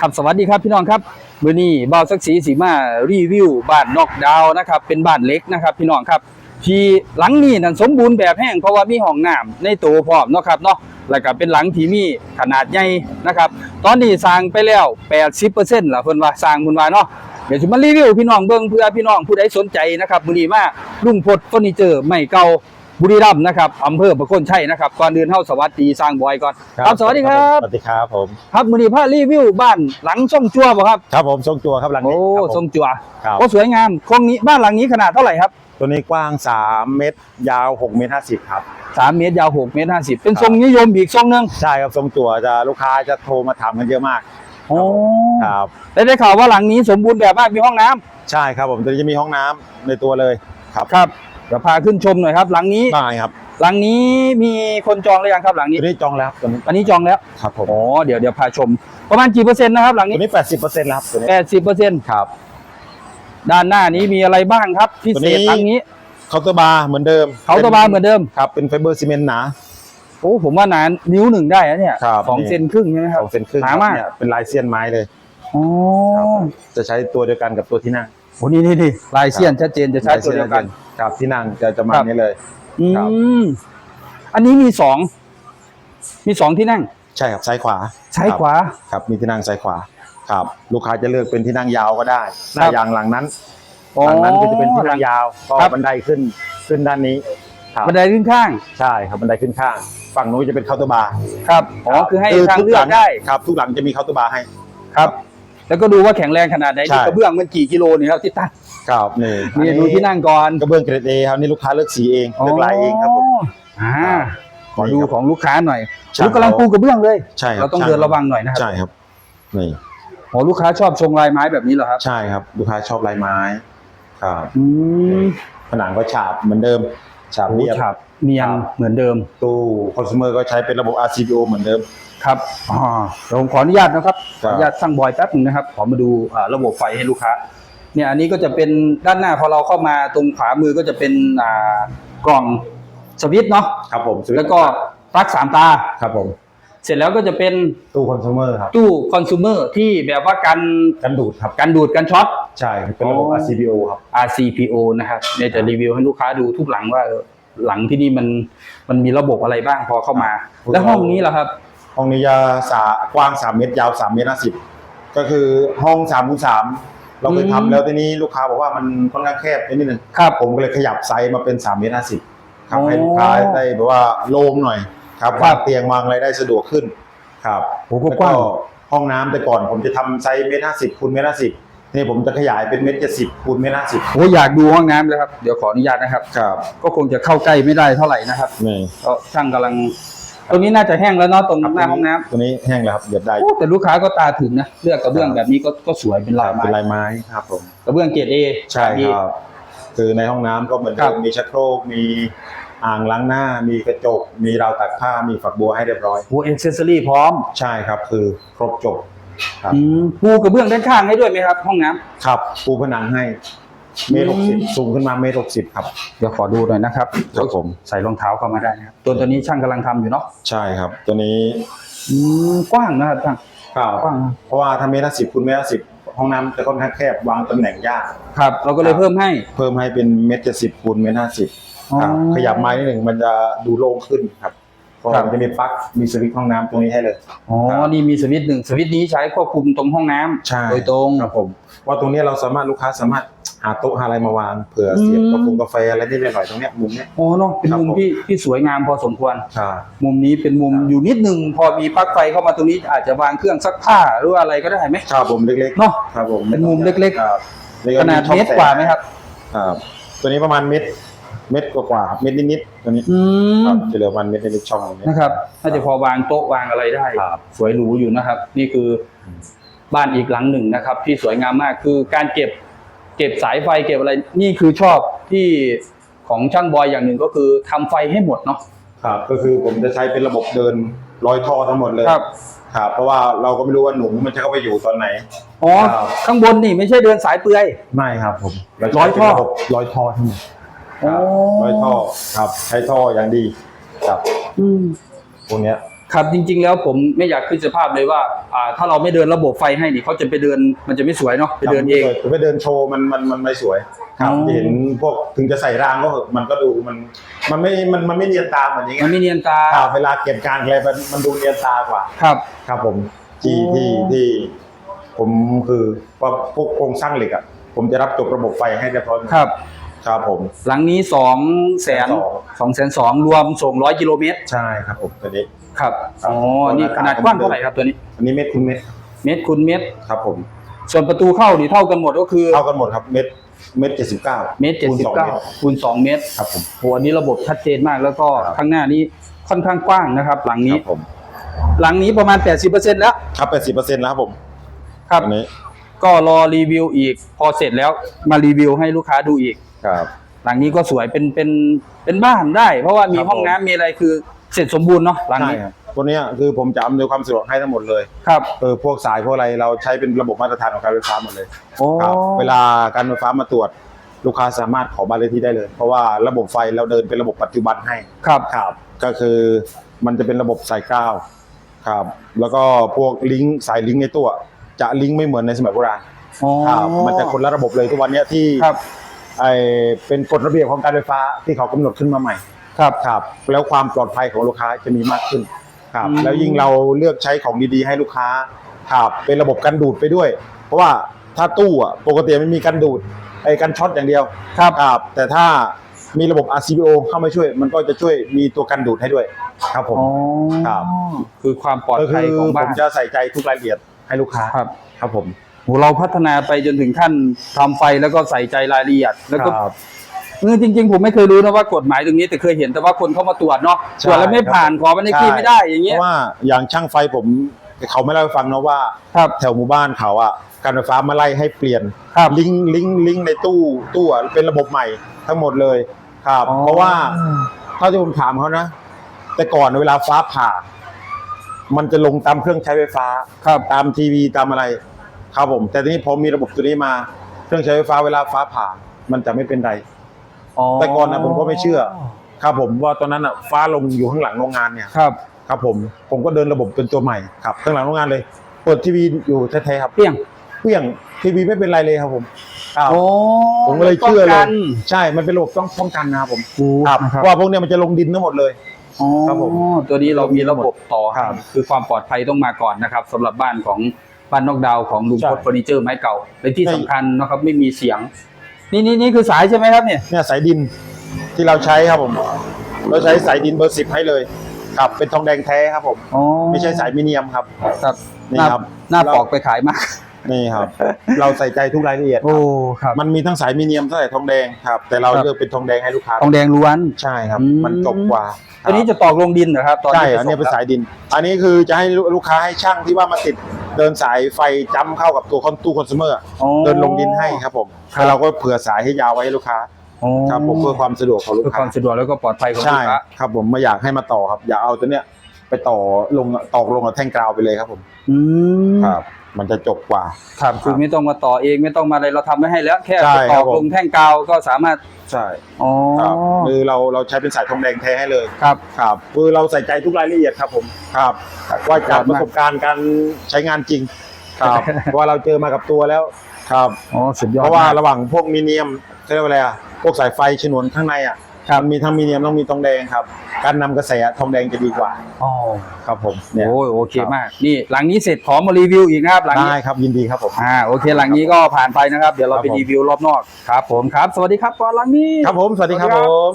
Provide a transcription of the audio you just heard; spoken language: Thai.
ครับสวัสดีครับพี่น้องครับมื้อนี้บ่าวสักสีสีมารีวิวบ้านนอกดาวนะครับเป็นบ้านเล็กนะครับ พี่น้องครับที่หลังนี้นั่นสมบูรณ์แบบแห้งเพราะว่ามีห้องน้ำในตัวพร้อมเนาะครับเนาะแล้วก็เป็นหลังที่มีขนาดใหญ่นะครับตอนนี้สร้างไปแล้ว 80%ล่ะเพิ่นว่าสร้างเพิ่นว่าเนาะเดี๋ยวจะมารีวิวพี่น้องเบิ่งเพื่อพี่น้องผู้ใดสนใจนะครับมื้อนี้มาลุงพดเฟอร์นิเจอร์ใหม่เก่า บุรีรัมย์นะครับอำเภอประโคนชัยนะครับก่อนอื่นเฮาสวัสดีสร้างบอยก่อนครับสวัสดีครับสวัสดีครับผมครับมือนี้พารีวิวบ้านหลังช่องจัวบ่ครับครับผมทรงจัวครับหลังโอ้นี้ครับผมทรงจัวครับก็สวยงามคงนี้บ้านหลังนี้ขนาดเท่าไหร่ครับ ตัวนี้กว้าง 3 เมตร ยาว 6 เมตร 50 ครับ 3 เมตรยาว 6 เมตร 50 เป็นครับทรงนิยมอีกทรงหนึงใช่ครับทรงจัวจะลูกค้าจะโทรมาถามกันเยอะมากโอ้ครับได้ได้ข่าวว่าหลังนี้สมบูรณ์แบบมากมีห้องน้ำใช่ครับผมตัวนี้จะมีห้องน้ำในตัวเลยครับครับ เดี๋ยวพาขึ้นชมหน่อยครับ หลังนี้ ได้ครับหลังนี้มีคนจองหรือยังครับหลังนี้ ตัวนี้จองแล้วตัวนี้อันนี้จองแล้ว ครับผมอ๋อ เดี๋ยวเดี๋ยวพาชม ประมาณกี่เปอร์เซ็นต์นะครับ หลังตัวนี้นี้80%แล้วครับตัวนี้80เปอร์เซ็นต์ครับ ด้านหน้านี้มีอะไรบ้างครับ พิตัวเศนี้ษหลังนี้ เคาน์เตอร์บาร์เหมือนเดิมเขาน์เตะบาร์เหมือนเดิม ครับเป็นไฟเบอร์ซีเมนต์หนา โอ้ผมว่าหนานิ้วหนึ่งได้นะเนี่ยครับสองนี่ เซนครึ่งใช่ไหมคสรับองเซนครึ่งหนามากเนี่ยเป็นลายเซียนไม้เลย อ๋อครับจะใช้ตัวเดียวกันกับตัวที่นั่ง โอ้นี่นี่นี่ลายเสี้ยนชัดเจนจะใช้ตัวเดียวกัน ครับที่นั่งจะจะมาครับ นี้เลย อืครับ มอันนี้มีสองมีสองที่นั่ง ใช่ครับซ้ายขวาซ้ายขวา ครับมีที่นั่งซ้ายขวา ครับ ลูกค้าจะเลือกเป็นที่นั่งยาวก็ได้หน้าครับอย่างหลังนั้นหลังนั้นก็จะเป็นที่นั่งยาวก็ครับ บันไดขึ้นขึ้นด้านนี้ครับบันไดขึ้นข้างใช่ครับบันไดขึ้นข้าง ฝั่งนู้นจะเป็นเคาน์เตอร์บาร์ครับอ๋อคือให้ทางทุเลือกหงได้ ครับ ทุกหลังจะมีเคาน์เตอร์บาร์ให้ครับ แล้วก็ดูว่าแข็งแรงขนาดไหนใช่ นี่กระเบื้องมันกี่กิโลนี่ครับที่ตั้งครับนี่นี่ดูที่นั่งก่อนกระเบื้องเกรดเอครับนี่ลูกค้าเลือกสีเองเลือกลายเองครับผม อ่าครับขอดูนี่ครับของลูกค้าหน่อยช่างลูกกำลังปูกระเบื้องเลย ใช่ครับเราต้องเดินระวังหน่อยนะครับใช่ครับนี่โอ้ลูกค้าชอบชงลายไม้แบบนี้เหรอครับใช่ครับ ลูกค้าชอบลายไม้ครับอืมผนังก็ฉาบเหมือนเดิม ฉาบโอ้เรียบ ฉาบเนียนครับ เหมือนเดิมตู้คอน sumer ก็ใช้เป็นระบบ RCBO เหมือนเดิม ครับอ๋อเดี๋ยวผมขออนุญาตนะครับขครัอบ อนุญาตสั่งบอยแป๊บหนึงนะครับ ขอมาดูอ่าระบบไฟให้ลูกค้าเนี่ยอันนี้ก็จะเป็นด้านหน้าพอเราเข้ามาตรงขวามือก็จะเป็นอ่ากล่องสวิตช์เนาะครับผมสตแล้วก็ปลั๊กสามตา ครับผม เสร็จแล้วก็จะเป็นตู้คอน sumer ครับตู้คอน sumer ที่แบบว่ากัน กันดูดครับกันดูดกันช็อต ใช่เป็นระบบ อ๋อ RCBO ครับ RCPO นะครับเนี่ยจะรีวิวให้ลูกค้าดูทุกหลังว่าเออหลังที่นี่มันมันมีระบบอะไรบ้างพอเข้ามา ครับ แล้วห้องนี้ล่ะครับ ห้องนี้จะสากว้าง 3 เมตรยาว 3 เมตร50ก็คือห้อง3คูณ3เราเคยอืม ทำแล้วทีนี้ลูกค้าบอกว่ามันค่อนข้างแคบไปนิดนึงครับ ผมก็เลยขยับไซส์มาเป็น3เมตร50ครับโอ้ให้ลูกค้าได้แบบว่าโล่งหน่อยครับครับ วางเตียงวางอะไรได้สะดวกขึ้นครับ โอ้โหแล้วกว้าง ห้องน้ำแต่ก่อนผมจะทำไซส์เมตร50คูณเมตร50 นี่ผมจะขยายเป็นเมตร70คูณเมตร50โอ้ยอยากดูห้องน้ำเลยครับ เดี๋ยวขออนุญาตนะครับ ครับ ก็คงจะเข้าใกล้ไม่ได้เท่าไหร่นะครับนี่เพราะช่างกำลัง ตรงนี้น่าจะแห้งแล้วเนาะตรงหน้าห้องน้ำตัวนี้แห้งแล้วครับเดี๋ยวได้โอ้แต่ลูกค้าก็ตาถึงนะเลือกกระเบื้องแบบนี้ก็ก็สวยเป็นลายไม้เป็นลายไม้ครับผมกระเบื้องเกรดเอใช่ครับคือในห้องน้ำก็เหมือนครัเดิบมมีชักโครกมีอ่างล้างหน้ามีกระจก มีราวตักผ้ามีฝักบัวให้เรียบร้อยโอ้เอ็กเซสซอรี่พร้อมใช่ครับคือครบจบ ครับ อืมปูกระเบื้องด้านข้างให้ด้วยไหมครับ ห้องน้ำครับปูผนังให้เมตรอืหมกสิบสูงขึ้นมาเมตรหกสิบครับ เดี๋ยวขอดูหน่อยนะครับครับผม ใส่รองเท้าเข้ามาได้นะครับตัวตัวนี้ช่างกำลังทำอยู่เนาะใช่ครับ ตัวนี้อืมกว้างนะครับช่างครับกว้างนะเพราะว่าถ้าเมตรสิบคูณเมตรสิบห้องน้ำจะค่อนข้างแคบวางตำแหน่งยาก ครับ เราก็เลยเพิ่มให้ เพิ่มให้เป็นเมตรเจ็ดสิบคูณเมตรห้าสิบอ๋อ ครับขยับไม้นิดหนึ่งมันจะดูโล่งขึ้นครับ เพราะครับมันจะมีปลั๊กมีสวิตช์ห้องน้ำตรงนี้ให้เลย อ๋อ ครับ นี่มีสวิตช์หนึ่งสวิตช์นี้ใช้ควบคุมตรงห้องน้ำใช่โดยตรง ครับผมว่าตรงนี้เราสามารถลูกค้าสามารถหาโต๊ะหาอะไรมาวางเผื่อเสียบอืมกาแฟกาแฟอะไรนิดหน่อยตรงเนี้ยมุมเนี้ยอ๋อเนาะเป็นครับมุมผม ที่ที่สวยงามพอสมควร ใช่ มุมนี้เป็นมุมอยู่นิดนึงพอมีปลั๊กไฟเข้ามาตรงนี้อาจจะวางเครื่องซักผ้าหรือว่าอะไรก็ได้ไหม ครับผมเล็กๆเนาะครับผมเป็นมุมเล็กๆ ครับแล้วขนาดช่องเมตรกว่าไหมครับ ครับตัวนี้ประมาณเมตร เมตรกว่าๆเมตรนิดๆตัวนี้อืครับมจะเหลือประมาณเมตรนิดๆช่องตรงนี้นะครับน่าจะพอวางโต๊ะวางอะไรได้ ครับ สวยหรูอยู่นะครับ นี่คือบ้านอีกหลังหนึ่งนะครับ ที่สวยงามมากคือการเก็บ เก็บสายไฟเก็บอะไร นี่คือชอบที่ของช่างบอยอย่างหนึ่งก็คือทำไฟให้หมดเนาะ ครับ ก็คือผมจะใช้เป็นระบบเดินร้อยท่อทั้งหมดเลยครับ ครับเพราะว่าเราก็ไม่รู้ว่าหนูมันจะเข้าไปอยู่ตอนไหน อ๋อ ครับ ข้างบนนี่ไม่ใช่เดินสายเปลือย ไม่ครับผมเาร้อยท่อใช้เป็นะบบร้อยท่อทั้งหมด ครับอ๋อร้อยท่อครับใช้ท่ออย่างดีครับอืมพวกเนี้ย ครับจริง ๆ แล้วผมไม่อยากขึ้นสภาพเลยว่าอ่า ถ้าเราไม่เดินระบบไฟให้นี่เขาจะไปเดินมันจะไม่สวยเนาะไปเดินเอง ไปเดินโชว์มันมันมันไม่สวย ครับอ๋อ เห็นพวกถึงจะใส่รางก็เหอะมันก็ดูมัน มันไม่มันมันไม่เนียนตาเหมือนอย่างเงี้มันยไม่เนียนตาครับเวลาเก็บการอะไรมันมันดูเนียนตากว่า ครับ ครับผมที่โอ้ที่ที่ ผมคือว่าพวกโครงสร้างเหล็กอะผมจะรับจบระบบไฟให้เรียบร้อยหมดครับ ครับผม หลังนี้สองแสนสองแสนสองรวมส่งร้อยกิโลเมตร ใช่ครับผมตัวนี้ ครับครับอ๋อ นี่ขนาดกว้างเท่าไหร่ครับตัวนี้ อันนี้เม็ดคูณเม็ดเมตรคูณเมตร ครับผม ส่วนประตูเข้านี่เท่ากันหมดก็คือ เท่ากันหมดครับ เม็ดเม็ดเจ็ดสิบเก้าเมตรเจ็ดสิบเก้าคูณสองเมตร ครับผมโหอันนี้ระบบชัดเจนมากแล้วก็ครับข้างหน้านี้ค่อนข้างกว้างนะครับ หลังคนี้รับผมหลังนี้ประมาณ 80%แล้ว ครับแปดสิบเปอร์เซ็นต์แล้วครับผม ครับอันนี้ก็รอรีวิวอีก พอเสร็จแล้วมารีวิวให้ลูกค้าดูอีก ครับ หลังนี้ก็สวยเป็นเป็นเป็นบ้านได้ เพราะว่ามีครับห้องน้ำมีอะไรคือเสร็จสมบูรณ์เนาะหลังใช่นี้ครับตัวเนี้ยคือผมจะอำนวยความสะดวกให้ทั้งหมดเลยครับเออพวกสายพวกอะไรเราใช้เป็นระบบมาตรฐานของการไฟฟ้าหมดเลยโอ้ครับ เวลาการไฟฟ้ามาตรวจ ลูกค้าสามารถขอบ้านเลขที่ได้เลย เพราะว่าระบบไฟเราเดินเป็นระบบปัจจุบันให้ ครับครับก็คือมันจะเป็นระบบสายกล้าวครับ แล้วก็พวกลิงก์สายลิงก์ในตัว จะลิงก์ไม่เหมือนในสมัยโบราณอ๋อ ครับมันจะคนละระบบเลยทุกวันเนี้ยที่ครับ ไอเป็นกฎระเบียบของการไฟฟ้าที่เขากำหนดขึ้นมาใหม่ ครับครับ แล้วความปลอดภัยของลูกค้าจะมีมากขึ้นครับอืมแล้วยิ่งเราเลือกใช้ของดีๆ ให้ลูกค้าครับเป็นระบบกันดูดไปด้วย เพราะว่าถ้าตู้อะปกติไม่มีกันดูดไอ้กันช็อตอย่างเดียวครับครับแต่ถ้ามีระบบ RCBO เข้ามาช่วย มันก็จะช่วยมีตัวกันดูดให้ด้วย ครับผมอ๋อครับคือความปลอดก็คืภัยอของผบ้านมจะใส่ใจทุกรายละเอียดให้ลูกค้าครับ ครับผมโห เราพัฒนาไปจนถึงขั้นทำไฟแล้วก็ใส่ใจรายละเอียดแล้วก็ครับเออจริง ๆ ผมไม่เคยรู้นะว่ากฎหมายตรงนี้แต่เคยเห็นแต่ว่าคนเข้ามาตรวจเนาะใช่ตรวจแล้วไม่ผ่านขอบันเลขที่ใช่ไม่ได้อย่างเพเงี้ยราะว่าอย่างช่างไฟผมเขาไม่เล่าให้ฟังนะว่าครับแถวหมู่บ้านเขาอะการไฟฟ้ามาไล่ให้เปลี่ยนครับลิงก์ลิงก์ลิงก์ในตู้ตู้อะเป็นระบบใหม่ทั้งหมดเลยครับอ๋อเพราะว่าเท่าที่ผมถามเขานะ แต่ก่อนเวลาฟ้าผ่า มันจะลงตามเครื่องใช้ไฟฟ้าครับตามทีวีตามอะไร ครับผม แต่ทีนี้พอมีระบบตัวนี้มาเครื่องใช้ไฟฟ้าเวลาฟ้าผ่ามันจะไม่เป็นไร แต่ก่อนนะผมก็ไม่เชื่อ ครับผมว่าตอนนั้นอะฟ้าลงอยู่ข้างหลังโรงงานเนี่ยครับ ครับผมผมก็เดินระบบเป็นตัวใหม่ครับข้างหลังโรงงานเลย เปิดทีวีอยู่แท้ๆครับเปี้ยงเพียงทีวีไม่เป็นไรเลยครับผมครับโอ้ผมก็เลยเชื่อป้งเลกัยนใช่ มันเป็นระบบต้องป้องกันนะครับผมคครัรับบเพราะว่าพวกเนี้ยมันจะลงดินทั้งหมดเลยอ๋อครับผมตัวนี้เรามีระบบต่อครับคือความปลอดภัยต้องมาก่อนนะครับสำหรับบ้านของ บ้านนอกดาวน์ของลุงใช่พจน์เฟอร์นิเจอร์ไม้เก่าเป็นที่ใช่สำคัญนะครับไม่มีเสียง นี่นี่นี่คือสายใช่ไหมครับเนี่ยเนี่ยสายดินที่เราใช้ครับผม เราใช้สายดินเบอร์สิบให้เลย ครับเป็นทองแดงแท้ครับผมอ๋อไม่ใช่สายมิเนียมครับครับนี่หน้าครับหน้าเราปอกไปขายมากนี่ครับ เราใส่ใจทุกรายละเอียดโอ้ครับมันมีทั้งสายมิเนียมทั้งสายทองแดงครับ แต่เราครับเลือกเป็นทองแดงให้ลูกค้าทองแดงล้วนใช่ครับอืมมันจบกว่าตัวนี้จะตอกลงดินเหรอครับตอนใช่ที่อันนี้เป็นส่งสายดิน อันนี้คือจะให้ลูกค้าให้ช่างที่ว่ามาติด เดินสายไฟจ้ำเข้ากับตัวคอนตู้คอน sumer อ๋อเดินลงดินให้ครับผมครับ แล้วเราก็เผื่อสายให้ยาวไว้ให้ลูกค้าอ๋อครับผมเพื่อความสะดวกของลูกเพื่อคค้าวามสะดวกแล้วก็ปลอดภัยของลูใช่กค้าครับผมไม่อยากให้มาต่อครับ อย่าเอาตัวเนี้ยไปต่อลงตอกลงกับแท่งกราวไปเลยครับผมอืมครับ มันจะจบกว่า ครับคือไม่ต้องมาต่อเองไม่ต้องมาอะไรเราทำไว้ให้แล้ว แค่ใช่ตครัอบกผม ลงแท่งกาวก็สามารถใช่อ๋อครับคือเราเราใช้เป็นสายทองแดงแท้ให้เลย ครับ ครับคือเราใส่ใจทุกรายละเอียดครับผมครับ ว่าจากประสบการณ์การใช้งานจริงครับเพราะว่าเราเจอมากับตัวแล้วครับ อ๋อสุดยอดเพราะว่ามกระหว่างพวกมีเนียมเขาเรียกว่าอะไรอะพวกสายไฟฉนวนข้างในอะ ครับมันมีทั้งมีเนียมต้องมีทองแดงครับ การนำกระแสทองแดงจะดีกว่าอ๋อครับผมเนี่ย โอ้ยโอเคครับ มาก นี่หลังนี้เสร็จขอมารีวิวอีกนะครับหลังนี้ได้ครับยินดีครับผม อ่าโอเค หลังนี้ก็ผ่านไปนะครับ เดี๋ยวเราครับไปผม รีวิวรอบนอกครับผมครับ สวัสดีครับก่อนหลังนี้ ครับผมสวัสดีครับสวัสดีผครับม